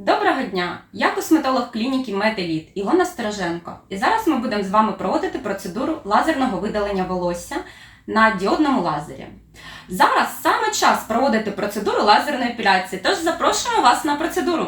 Доброго дня! Я косметолог клініки Метеліт Ілона Стороженко. І зараз ми будемо з вами проводити процедуру лазерного видалення волосся на діодному лазері. Зараз саме час проводити процедуру лазерної епіляції, тож запрошуємо вас на процедуру.